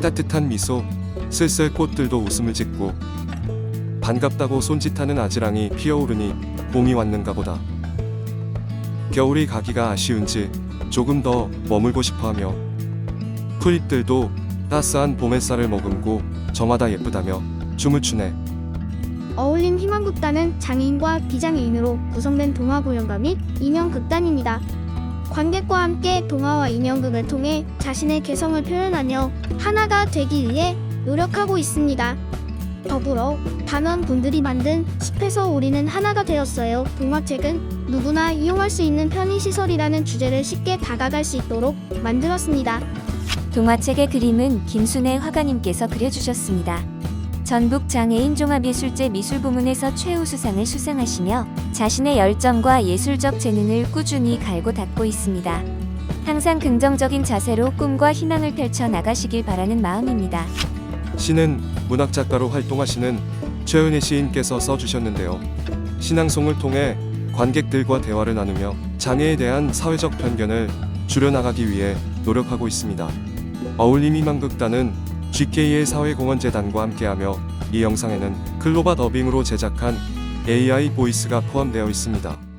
따뜻한 미소, 쓸쓸 꽃들도 웃음을 짓고 반갑다고 손짓하는 아지랑이 피어오르니 봄이 왔는가 보다. 겨울이 가기가 아쉬운지 조금 더 머물고 싶어하며 풀잎들도 따스한 봄 햇살을 머금고 저마다 예쁘다며 춤을 추네. 어울림 희망극단은 장애인과 비장애인으로 구성된 동화 공연가 및 인형극단입니다. 관객과 함께 동화와 인형극을 통해 자신의 개성을 표현하며 하나가 되기 위해 노력하고 있습니다. 더불어 단원분들이 만든 숲에서 우리는 하나가 되었어요. 동화책은 누구나 이용할 수 있는 편의시설이라는 주제를 쉽게 다가갈 수 있도록 만들었습니다. 동화책의 그림은 김순애 화가님께서 그려주셨습니다. 전북 장애인 종합예술제 미술 부문에서 최우수상을 수상하시며 자신의 열정과 예술적 재능을 꾸준히 갈고 닦고 있습니다. 항상 긍정적인 자세로 꿈과 희망을 펼쳐 나가시길 바라는 마음입니다. 시는 문학 작가로 활동하시는 최은혜 시인께서 써주셨는데요. 신앙송을 통해 관객들과 대화를 나누며 장애에 대한 사회적 편견을 줄여나가기 위해 노력하고 있습니다. 어울림 희망극단은 GK의 사회공헌재단과 함께하며 이 영상에는 클로바 더빙으로 제작한 AI 보이스가 포함되어 있습니다.